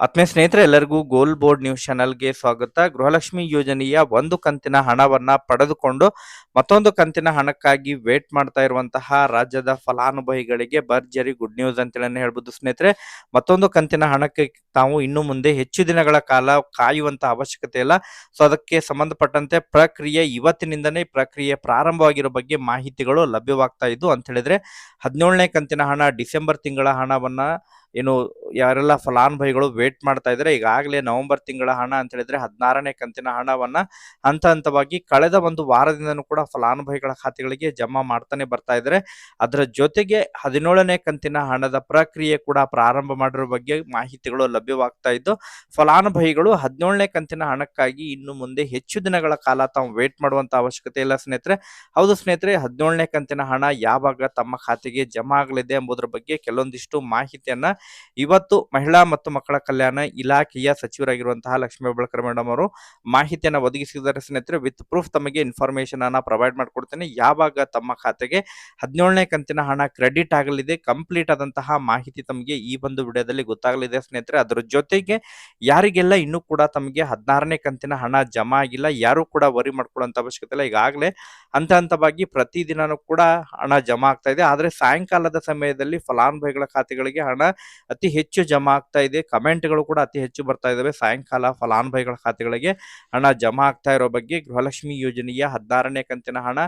ಆತ್ಮೀಯ ಸ್ನೇಹಿತರೆ, ಎಲ್ಲರಿಗೂ ಗೋಲ್ ಬೋರ್ಡ್ ನ್ಯೂಸ್ ಚಾನಲ್ಗೆ ಸ್ವಾಗತ. ಗೃಹಲಕ್ಷ್ಮಿ ಯೋಜನೆಯ ಒಂದು ಕಂತಿನ ಹಣವನ್ನ ಪಡೆದುಕೊಂಡು ಮತ್ತೊಂದು ಕಂತಿನ ಹಣಕ್ಕಾಗಿ ವೇಟ್ ಮಾಡ್ತಾ ಇರುವಂತಹ ರಾಜ್ಯದ ಫಲಾನುಭವಿಗಳಿಗೆ ಭರ್ಜರಿ ಗುಡ್ ನ್ಯೂಸ್ ಅಂತೇಳಿ ಹೇಳ್ಬೋದು ಸ್ನೇಹಿತರೆ. ಮತ್ತೊಂದು ಕಂತಿನ ಹಣಕ್ಕೆ ತಾವು ಇನ್ನು ಮುಂದೆ ಹೆಚ್ಚು ದಿನಗಳ ಕಾಲ ಕಾಯುವಂತ ಅವಶ್ಯಕತೆ ಇಲ್ಲ. ಸೊ, ಅದಕ್ಕೆ ಸಂಬಂಧಪಟ್ಟಂತೆ ಪ್ರಕ್ರಿಯೆ ಇವತ್ತಿನಿಂದನೇ ಪ್ರಕ್ರಿಯೆ ಪ್ರಾರಂಭವಾಗಿರೋ ಬಗ್ಗೆ ಮಾಹಿತಿಗಳು ಲಭ್ಯವಾಗ್ತಾ ಇದ್ದು, ಅಂತ ಹೇಳಿದ್ರೆ ಹದಿನೇಳನೇ ಕಂತಿನ ಹಣ ಡಿಸೆಂಬರ್ ತಿಂಗಳ ಹಣವನ್ನ ಏನು ಯಾರೆಲ್ಲ ಫಲಾನುಭವಿಗಳು ವೇಟ್ ಮಾಡ್ತಾ ಇದ್ದಾರೆ, ಈಗಾಗಲೇ ನವೆಂಬರ್ ತಿಂಗಳ ಹಣ ಅಂತ ಹೇಳಿದ್ರೆ ಹದಿನಾರನೇ ಕಂತಿನ ಹಣವನ್ನ ಹಂತ ಹಂತವಾಗಿ ಕಳೆದ ಒಂದು ವಾರದಿಂದನೂ ಕೂಡ ಫಲಾನುಭವಿಗಳ ಖಾತೆಗಳಿಗೆ ಜಮಾ ಮಾಡ್ತಾನೆ ಬರ್ತಾ ಇದ್ದಾರೆ. ಅದರ ಜೊತೆಗೆ ಹದಿನೇಳನೇ ಕಂತಿನ ಹಣದ ಪ್ರಕ್ರಿಯೆ ಕೂಡ ಪ್ರಾರಂಭ ಮಾಡಿರೋ ಬಗ್ಗೆ ಮಾಹಿತಿಗಳು ಲಭ್ಯವಾಗ್ತಾ ಇದ್ದು, ಫಲಾನುಭವಿಗಳು ಹದಿನೇಳನೇ ಕಂತಿನ ಹಣಕ್ಕಾಗಿ ಇನ್ನು ಮುಂದೆ ಹೆಚ್ಚು ದಿನಗಳ ಕಾಲ ತಾವು ವೇಟ್ ಮಾಡುವಂತ ಅವಶ್ಯಕತೆ ಇಲ್ಲ ಸ್ನೇಹಿತರೆ. ಹೌದು ಸ್ನೇಹಿತರೆ, ಹದಿನೇಳನೇ ಕಂತಿನ ಹಣ ಯಾವಾಗ ತಮ್ಮ ಖಾತೆಗೆ ಜಮಾ ಆಗಲಿದೆ ಎಂಬುದರ ಬಗ್ಗೆ ಕೆಲವೊಂದಿಷ್ಟು ಮಾಹಿತಿಯನ್ನ ಇವತ್ತು ಮಹಿಳಾ ಮತ್ತು ಮಕ್ಕಳ ಕಲ್ಯಾಣ ಇಲಾಖೆಯ ಸಚಿವರಾಗಿರುವಂತಹ ಲಕ್ಷ್ಮೀ ಹೆಬ್ಬಾಳ್ಕರ್ ಮೇಡಮ್ ಅವರು ಮಾಹಿತಿಯನ್ನು ಒದಗಿಸಿದ್ದಾರೆ ಸ್ನೇಹಿತರೆ, ವಿತ್ ಪ್ರೂಫ್ ತಮಗೆ ಇನ್ಫಾರ್ಮೇಶನ್ ಅನ್ನ ಪ್ರೊವೈಡ್ ಮಾಡ್ಕೊಡ್ತೇನೆ. ಯಾವಾಗ ತಮ್ಮ ಖಾತೆಗೆ ಹದಿನೇಳನೇ ಕಂತಿನ ಹಣ ಕ್ರೆಡಿಟ್ ಆಗಲಿದೆ ಕಂಪ್ಲೀಟ್ ಆದಂತಹ ಮಾಹಿತಿ ತಮಗೆ ಈ ಒಂದು ವಿಡಿಯೋದಲ್ಲಿ ಗೊತ್ತಾಗಲಿದೆ ಸ್ನೇಹಿತರೆ. ಅದರ ಜೊತೆಗೆ ಯಾರಿಗೆಲ್ಲ ಇನ್ನೂ ಕೂಡ ತಮಗೆ ಹದಿನಾರನೇ ಕಂತಿನ ಹಣ ಜಮಾ ಆಗಿಲ್ಲ, ಯಾರು ಕೂಡ ವರಿ ಮಾಡ್ಕೊಳ್ಳುವಂತ ಅವಶ್ಯಕತೆ ಇಲ್ಲ. ಈಗಾಗಲೇ ಹಂತ ಹಂತವಾಗಿ ಪ್ರತಿದಿನನೂ ಕೂಡ ಹಣ ಜಮಾ ಆಗ್ತಾ ಇದೆ. ಆದರೆ ಸಾಯಂಕಾಲದ ಸಮಯದಲ್ಲಿ ಫಲಾನುಭವಿಗಳ ಖಾತೆಗಳಿಗೆ ಹಣ ಅತಿ ಹೆಚ್ಚು ಜಮಾ ಆಗ್ತಾ ಇದೆ. ಕಮೆಂಟ್ಗಳು ಕೂಡ ಅತಿ ಹೆಚ್ಚು ಬರ್ತಾ ಇದಾವೆ. ಸಾಯಂಕಾಲ ಫಲಾನುಭವಿಗಳ ಖಾತೆಗಳಿಗೆ ಹಣ ಜಮಾ ಆಗ್ತಾ ಇರೋ ಬಗ್ಗೆ ಗೃಹಲಕ್ಷ್ಮಿ ಯೋಜನೆಯ ಹದಿನಾರನೇ ಕಂತಿನ ಹಣ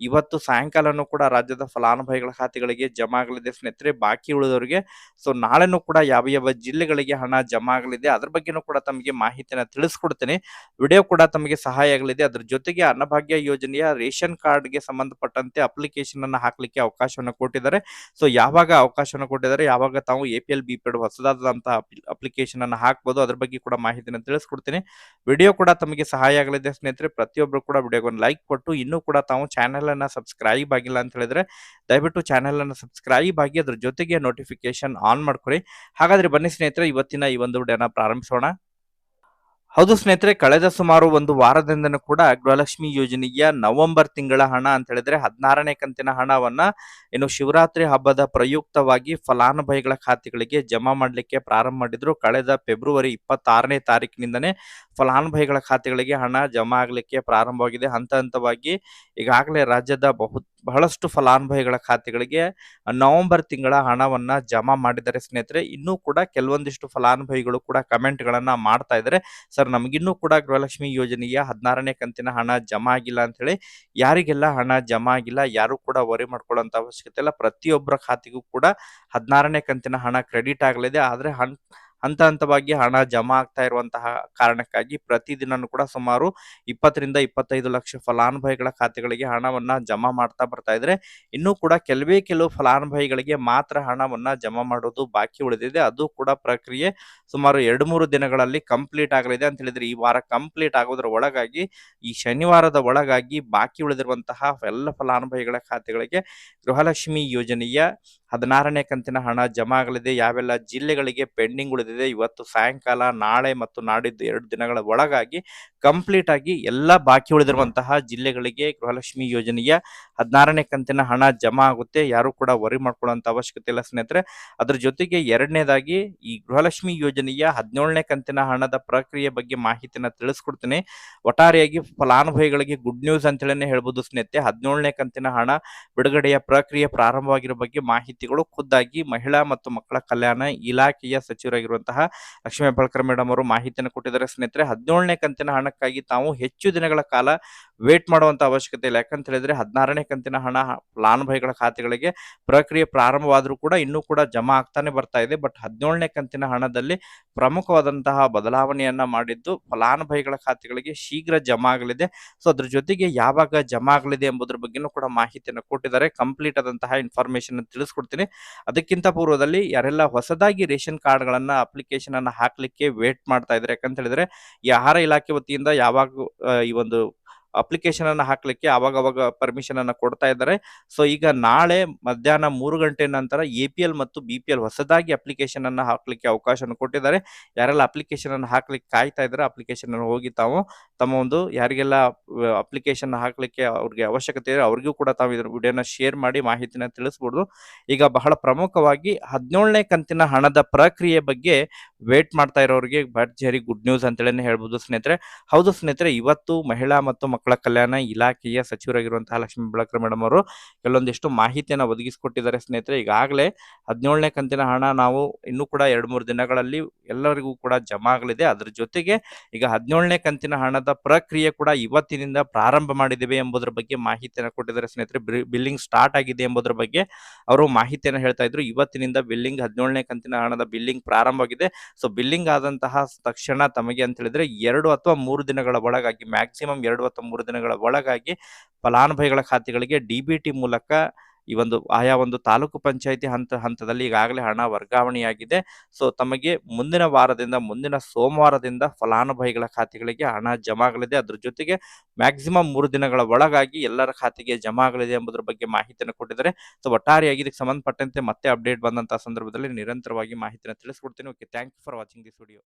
ಇವತ್ತು ಸಾಯಂಕಾಲನೂ ಕೂಡ ರಾಜ್ಯದ ಫಲಾನುಭವಿಗಳ ಖಾತೆಗಳಿಗೆ ಜಮಾ ಆಗಲಿದೆ ಸ್ನೇಹಿತರೆ. ಬಾಕಿ ಉಳಿದವರಿಗೆ ಸೊ ನಾಳೆನೂ ಕೂಡ ಯಾವ ಯಾವ ಜಿಲ್ಲೆಗಳಿಗೆ ಹಣ ಜಮಾ ಆಗಲಿದೆ ಅದ್ರ ಬಗ್ಗೆನೂ ಕೂಡ ತಮಗೆ ಮಾಹಿತಿನ ತಿಳಿಸ್ಕೊಡ್ತೇನೆ. ವಿಡಿಯೋ ಕೂಡ ತಮಗೆ ಸಹಾಯ ಆಗಲಿದೆ. ಅದ್ರ ಜೊತೆಗೆ ಅನ್ನಭಾಗ್ಯ ಯೋಜನೆಯ ರೇಷನ್ ಕಾರ್ಡ್ಗೆ ಸಂಬಂಧಪಟ್ಟಂತೆ ಅಪ್ಲಿಕೇಶನ್ ಅನ್ನ ಹಾಕಲಿಕ್ಕೆ ಅವಕಾಶವನ್ನು ಕೊಟ್ಟಿದ್ದಾರೆ. ಸೊ ಯಾವಾಗ ಅವಕಾಶವನ್ನು ಕೊಟ್ಟಿದ್ದಾರೆ? ಯಾವಾಗ ತಾವು ಎ ಎಲ್ ಬಿ ಹೊಸದಾದಂತಹ ಅಪ್ಲಿಕೇಶನ್ ಅನ್ನು ಹಾಕ್ಬೋದು. ಅದ್ರ ಬಗ್ಗೆ ಕೂಡ ಮಾಹಿತಿಯನ್ನು ತಿಳಿಸ್ಕೊಡ್ತೀನಿ. ವಿಡಿಯೋ ಕೂಡ ತಮಗೆ ಸಹಾಯ ಆಗಲಿದೆ ಸ್ನೇಹಿತರೆ. ಪ್ರತಿಯೊಬ್ಬರು ಕೂಡ ವಿಡಿಯೋಗೊಂದು ಲೈಕ್ ಕೊಟ್ಟು, ಇನ್ನೂ ಕೂಡ ತಾವು ಚಾನೆಲ್ ಅನ್ನ ಸಬ್ಸ್ಕ್ರೈಬ್ ಆಗಿಲ್ಲ ಅಂತ ಹೇಳಿದ್ರೆ, ದಯವಿಟ್ಟು ಚಾನೆಲ್ ಅನ್ನು ಸಬ್ಸ್ಕ್ರೈಬ್ ಆಗಿ ಅದ್ರ ಜೊತೆಗೆ ನೋಟಿಫಿಕೇಶನ್ ಆನ್ ಮಾಡ್ಕೊಳ್ಳಿ ಹಾಗಾದ್ರೆ ಬನ್ನಿ ಸ್ನೇಹಿತರೆ, ಇವತ್ತಿನ ಈ ಒಂದು ವಿಡಿಯೋನ ಪ್ರಾರಂಭಿಸೋಣ. ಹೌದು ಸ್ನೇಹಿತರೆ, ಕಳೆದ ಸುಮಾರು ಒಂದು ವಾರದಿಂದನೂ ಕೂಡ ಗೃಹಲಕ್ಷ್ಮಿ ಯೋಜನೆಯ ನವೆಂಬರ್ ತಿಂಗಳ ಹಣ ಅಂತ ಹೇಳಿದ್ರೆ ಹದಿನಾರನೇ ಕಂತಿನ ಹಣವನ್ನ ಏನು ಶಿವರಾತ್ರಿ ಹಬ್ಬದ ಪ್ರಯುಕ್ತವಾಗಿ ಫಲಾನುಭವಿಗಳ ಖಾತೆಗಳಿಗೆ ಜಮಾ ಮಾಡಲಿಕ್ಕೆ ಪ್ರಾರಂಭ ಮಾಡಿದ್ರು. ಕಳೆದ ಫೆಬ್ರವರಿ ಇಪ್ಪತ್ತಾರನೇ ತಾರೀಕಿನಿಂದನೇ ಫಲಾನುಭವಿಗಳ ಖಾತೆಗಳಿಗೆ ಹಣ ಜಮಾ ಆಗಲಿಕ್ಕೆ ಪ್ರಾರಂಭವಾಗಿದೆ. ಹಂತ ಹಂತವಾಗಿ ಈಗಾಗಲೇ ರಾಜ್ಯದ ಬಹು, ಬಹಳಷ್ಟು ಫಲಾನುಭವಿಗಳ ಖಾತೆಗಳಿಗೆ ನವೆಂಬರ್ ತಿಂಗಳ ಹಣವನ್ನ ಜಮಾ ಮಾಡಿದ್ದಾರೆ ಸ್ನೇಹಿತರೆ. ಇನ್ನೂ ಕೂಡ ಕೆಲವೊಂದಿಷ್ಟು ಫಲಾನುಭವಿಗಳು ಕೂಡ ಕಮೆಂಟ್ಗಳನ್ನ ಮಾಡ್ತಾ ಇದ್ದಾರೆ. ಸರ್, ನಮಗಿನ್ನೂ ಕೂಡ ಗೃಹಲಕ್ಷ್ಮಿ ಯೋಜನೆಯ ಹದಿನಾರನೇ ಕಂತಿನ ಹಣ ಜಮಾ ಆಗಿಲ್ಲ ಅಂತ ಹೇಳಿ ಯಾರಿಗೆಲ್ಲ ಹಣ ಜಮಾ ಆಗಿಲ್ಲ, ಯಾರು ಕೂಡ ವರಿ ಮಾಡ್ಕೊಳ್ಳೋಂತ ಅವಶ್ಯಕತೆ ಇಲ್ಲ. ಪ್ರತಿಯೊಬ್ಬರ ಖಾತೆಗೂ ಕೂಡ ಹದಿನಾರನೇ ಕಂತಿನ ಹಣ ಕ್ರೆಡಿಟ್ ಆಗಲಿದೆ. ಆದರೆ ಹನ್ ಹಂತ ಹಂತವಾಗಿ ಹಣ ಜಮಾ ಆಗ್ತಾ ಇರುವಂತಹ ಕಾರಣಕ್ಕಾಗಿ ಪ್ರತಿದಿನನೂ ಕೂಡ ಸುಮಾರು ಇಪ್ಪತ್ತರಿಂದ ಇಪ್ಪತ್ತೈದು ಲಕ್ಷ ಫಲಾನುಭವಿಗಳ ಖಾತೆಗಳಿಗೆ ಹಣವನ್ನ ಜಮಾ ಮಾಡ್ತಾ ಬರ್ತಾ ಇದ್ರೆ ಇನ್ನೂ ಕೂಡ ಕೆಲವೇ ಕೆಲವು ಫಲಾನುಭವಿಗಳಿಗೆ ಮಾತ್ರ ಹಣವನ್ನ ಜಮಾ ಮಾಡೋದು ಬಾಕಿ ಉಳಿದಿದೆ. ಅದು ಕೂಡ ಪ್ರಕ್ರಿಯೆ ಸುಮಾರು ಎರಡು ಮೂರು ದಿನಗಳಲ್ಲಿ ಕಂಪ್ಲೀಟ್ ಆಗಲಿದೆ ಅಂತ ಹೇಳಿದ್ರೆ ಈ ವಾರ ಕಂಪ್ಲೀಟ್ ಆಗೋದ್ರ ಒಳಗಾಗಿ ಈ ಶನಿವಾರದ ಒಳಗಾಗಿ ಬಾಕಿ ಉಳಿದಿರುವಂತಹ ಎಲ್ಲ ಫಲಾನುಭವಿಗಳ ಖಾತೆಗಳಿಗೆ ಗೃಹಲಕ್ಷ್ಮಿ ಯೋಜನೆಯ ಹದಿನಾರನೇ ಕಂತಿನ ಹಣ ಜಮಾ ಆಗಲಿದೆ. ಯಾವೆಲ್ಲ ಜಿಲ್ಲೆಗಳಿಗೆ ಪೆಂಡಿಂಗ್ ಉಳಿದಿದೆ ಇವತ್ತು ಸಾಯಂಕಾಲ, ನಾಳೆ ಮತ್ತು ನಾಡಿದ್ದು ಎರಡು ದಿನಗಳ ಒಳಗಾಗಿ ಕಂಪ್ಲೀಟ್ ಆಗಿ ಎಲ್ಲ ಬಾಕಿ ಉಳಿದಿರುವಂತಹ ಜಿಲ್ಲೆಗಳಿಗೆ ಗೃಹಲಕ್ಷ್ಮಿ ಯೋಜನೆಯ ಹದಿನಾರನೇ ಕಂತಿನ ಹಣ ಜಮಾ ಆಗುತ್ತೆ. ಯಾರು ಕೂಡ ವರಿ ಮಾಡ್ಕೊಳ್ಳುವಂತ ಅವಶ್ಯಕತೆ ಇಲ್ಲ ಸ್ನೇಹಿತರೆ. ಅದ್ರ ಜೊತೆಗೆ ಎರಡನೇದಾಗಿ ಈ ಗೃಹಲಕ್ಷ್ಮಿ ಯೋಜನೆಯ ಹದಿನೇಳನೇ ಕಂತಿನ ಹಣದ ಪ್ರಕ್ರಿಯೆ ಬಗ್ಗೆ ಮಾಹಿತಿನ ತಿಳಿಸ್ಕೊಡ್ತೀನಿ. ಒಟ್ಟಾರೆಯಾಗಿ ಫಲಾನುಭವಿಗಳಿಗೆ ಗುಡ್ ನ್ಯೂಸ್ ಅಂತ ಹೇಳಿ ಹೇಳ್ಬೋದು ಸ್ನೇಹಿತರೆ. ಹದಿನೇಳನೇ ಕಂತಿನ ಹಣ ಬಿಡುಗಡೆಯ ಪ್ರಕ್ರಿಯೆ ಪ್ರಾರಂಭವಾಗಿರೋ ಬಗ್ಗೆ ಮಾಹಿತಿಗಳು ಖುದ್ದಾಗಿ ಮಹಿಳಾ ಮತ್ತು ಮಕ್ಕಳ ಕಲ್ಯಾಣ ಇಲಾಖೆಯ ಸಚಿವರಾಗಿರುವಂತಹ ಲಕ್ಷ್ಮೀ ಹೆಬ್ಬಾಳ್ಕರ್ ಮೇಡಮ್ ಅವರು ಮಾಹಿತಿಯನ್ನು ಕೊಟ್ಟಿದ್ದಾರೆ. ಸ್ನೇಹಿತರೆ ಹದಿನೇಳನೇ ಕಂತಿನ ಹಣಕ್ಕಾಗಿ ತಾವು ಹೆಚ್ಚು ದಿನಗಳ ಕಾಲ ವೇಟ್ ಮಾಡುವಂತ ಅವಶ್ಯಕತೆ ಇಲ್ಲ. ಯಾಕಂತ ಹೇಳಿದ್ರೆ ಹದಿನಾರನೇ ಕಂತಿನ ಹಣ ಫಲಾನುಭವಿಗಳ ಖಾತೆಗಳಿಗೆ ಪ್ರಕ್ರಿಯೆ ಪ್ರಾರಂಭವಾದರೂ ಕೂಡ ಇನ್ನೂ ಕೂಡ ಜಮಾ ಆಗ್ತಾನೆ ಬರ್ತಾ ಇದೆ. ಬಟ್ ಹದಿನೇಳನೇ ಕಂತಿನ ಹಣದಲ್ಲಿ ಪ್ರಮುಖವಾದಂತಹ ಬದಲಾವಣೆಯನ್ನ ಮಾಡಿದ್ದು ಫಲಾನುಭವಿಗಳ ಖಾತೆಗಳಿಗೆ ಶೀಘ್ರ ಜಮಾ ಆಗಲಿದೆ. ಸೊ ಅದ್ರ ಜೊತೆಗೆ ಯಾವಾಗ ಜಮಾ ಆಗಲಿದೆ ಎಂಬುದರ ಬಗ್ಗೆನೂ ಕೂಡ ಮಾಹಿತಿಯನ್ನು ಕೊಟ್ಟಿದ್ದಾರೆ. ಕಂಪ್ಲೀಟ್ ಆದಂತಹ ಇನ್ಫಾರ್ಮೇಶನ್ ತಿಳಿಸ್ಕೊಡ್ತೀನಿ. ಅದಕ್ಕಿಂತ ಪೂರ್ವದಲ್ಲಿ ಯಾರೆಲ್ಲ ಹೊಸದಾಗಿ ರೇಷನ್ ಕಾರ್ಡ್ ಗಳನ್ನ ಅಪ್ಲಿಕೇಶನ್ ಅನ್ನ ಹಾಕ್ಲಿಕ್ಕೆ ವೇಟ್ ಮಾಡ್ತಾ ಇದ್ದಾರೆ. ಯಾಕಂತ ಹೇಳಿದ್ರೆ ಈ ಆಹಾರ ಇಲಾಖೆ ವತಿಯಿಂದ ಯಾವಾಗ ಈ ಒಂದು ಅಪ್ಲಿಕೇಶನ್ ಅನ್ನ ಹಾಕ್ಲಿಕ್ಕೆ ಅವಾಗ ಅವಾಗ ಪರ್ಮಿಷನ್ ಅನ್ನ ಕೊಡ್ತಾ ಇದ್ದಾರೆ. ಸೊ ಈಗ ನಾಳೆ ಮಧ್ಯಾಹ್ನ ಮೂರು ಗಂಟೆ ನಂತರ ಎ ಪಿ ಎಲ್ ಮತ್ತು ಬಿ ಪಿ ಎಲ್ ಹೊಸದಾಗಿ ಅಪ್ಲಿಕೇಶನ್ ಅನ್ನ ಹಾಕ್ಲಿಕ್ಕೆ ಅವಕಾಶ ಕೊಟ್ಟಿದ್ದಾರೆ. ಯಾರೆಲ್ಲ ಅಪ್ಲಿಕೇಶನ್ ಅನ್ನು ಹಾಕ್ಲಿಕ್ಕೆ ಕಾಯ್ತಾ ಇದ್ದಾರೆ ಅಪ್ಲಿಕೇಶನ್ ಅನ್ನು ಹೋಗಿ ತಾವು, ತಮ್ಮ ಒಂದು ಯಾರಿಗೆಲ್ಲ ಅಪ್ಲಿಕೇಶನ್ ಹಾಕ್ಲಿಕ್ಕೆ ಅವ್ರಿಗೆ ಅವಶ್ಯಕತೆ ಇದೆ, ಅವ್ರಿಗೂ ಕೂಡ ತಾವು ಇದ್ರ ವಿಡಿಯೋನ ಶೇರ್ ಮಾಡಿ ಮಾಹಿತಿನ ತಿಳಿಸ್ಬೋದು. ಈಗ ಬಹಳ ಪ್ರಮುಖವಾಗಿ ಹದಿನೇಳನೇ ಕಂತಿನ ಹಣದ ಪ್ರಕ್ರಿಯೆ ಬಗ್ಗೆ ವೇಟ್ ಮಾಡ್ತಾ ಇರೋರಿಗೆ ಭರ್ಜರಿ ಗುಡ್ ನ್ಯೂಸ್ ಅಂತೇಳಿ ಹೇಳ್ಬೋದು ಸ್ನೇಹಿತರೆ. ಹೌದು ಸ್ನೇಹಿತರೆ, ಇವತ್ತು ಮಹಿಳಾ ಮತ್ತು ಮಕ್ಕಳ ಕಲ್ಯಾಣ ಇಲಾಖೆಯ ಸಚಿವರಾಗಿರುವಂತಹ ಲಕ್ಷ್ಮೀ ಬೆಳಕರ ಮೇಡಮ್ ಅವರು ಕೆಲವೊಂದಿಷ್ಟು ಮಾಹಿತಿಯನ್ನು ಒದಗಿಸಿಕೊಟ್ಟಿದ್ದಾರೆ ಸ್ನೇಹಿತರೆ. ಈಗಾಗಲೇ ಹದಿನೇಳನೇ ಕಂತಿನ ಹಣ ನಾವು ಇನ್ನೂ ಕೂಡ ಎರಡು ಮೂರು ದಿನಗಳಲ್ಲಿ ಎಲ್ಲರಿಗೂ ಕೂಡ ಜಮಾ ಆಗಲಿದೆ. ಅದರ ಜೊತೆಗೆ ಈಗ ಹದಿನೇಳನೇ ಕಂತಿನ ಹಣದ ಪ್ರಕ್ರಿಯೆ ಕೂಡ ಇವತ್ತಿನಿಂದ ಪ್ರಾರಂಭ ಮಾಡಿದ್ದೇವೆ ಎಂಬುದರ ಬಗ್ಗೆ ಮಾಹಿತಿಯನ್ನು ಕೊಟ್ಟಿದ್ದಾರೆ ಸ್ನೇಹಿತರೆ. ಬಿಲ್ಲಿಂಗ್ ಸ್ಟಾರ್ಟ್ ಆಗಿದೆ ಎಂಬುದರ ಬಗ್ಗೆ ಅವರು ಮಾಹಿತಿಯನ್ನು ಹೇಳ್ತಾ ಇದ್ರು. ಇವತ್ತಿನಿಂದ ಬಿಲ್ಲಿಂಗ್ ಹದಿನೇಳನೇ ಕಂತಿನ ಹಣದ ಬಿಲ್ಲಿಂಗ್ ಪ್ರಾರಂಭವಾಗಿದೆ ಸೊ ಬಿಲ್ಲಿಂಗ್ ಆದಂತಹ ತಕ್ಷಣ ತಮಗೆ ಅಂತ ಹೇಳಿದ್ರೆ ಎರಡು ಅಥವಾ ಮೂರು ದಿನಗಳ ಒಳಗಾಗಿ, ಮ್ಯಾಕ್ಸಿಮಮ್ ಎರಡು ಅಥವಾ ಮೂರು ದಿನಗಳ ಒಳಗಾಗಿ ಫಲಾನುಭವಿಗಳ ಖಾತೆಗಳಿಗೆ ಡಿಬಿಟಿ ಮೂಲಕ ಈ ಒಂದು ಆಯಾ ಒಂದು ತಾಲೂಕು ಪಂಚಾಯಿತಿ ಹಂತ ಹಂತದಲ್ಲಿ ಈಗಾಗಲೇ ಹಣ ವರ್ಗಾವಣೆಯಾಗಿದೆ. ಸೊ ತಮಗೆ ಮುಂದಿನ ವಾರದಿಂದ, ಮುಂದಿನ ಸೋಮವಾರದಿಂದ ಫಲಾನುಭವಿಗಳ ಖಾತೆಗಳಿಗೆ ಹಣ ಜಮಾ ಆಗಲಿದೆ ಅದ್ರ ಜೊತೆಗೆ ಮ್ಯಾಕ್ಸಿಮಮ್ ಮೂರು ದಿನಗಳ ಒಳಗಾಗಿ ಎಲ್ಲರ ಖಾತೆಗೆ ಜಮಾ ಆಗಲಿದೆ ಎಂಬುದರ ಬಗ್ಗೆ ಮಾಹಿತಿಯನ್ನು ಕೊಟ್ಟಿದ್ದಾರೆ. ಸೊ ಒಟ್ಟಾರೆಯಾಗಿ ಇದಕ್ಕೆ ಸಂಬಂಧಪಟ್ಟಂತೆ ಮತ್ತೆ ಅಪ್ಡೇಟ್ ಬಂದಂತಹ ಸಂದರ್ಭದಲ್ಲಿ ನಿರಂತರವಾಗಿ ಮಾಹಿತಿಯನ್ನು ತಿಳಿಸ್ಕೊಡ್ತೀನಿ. Okay thank you for watching this video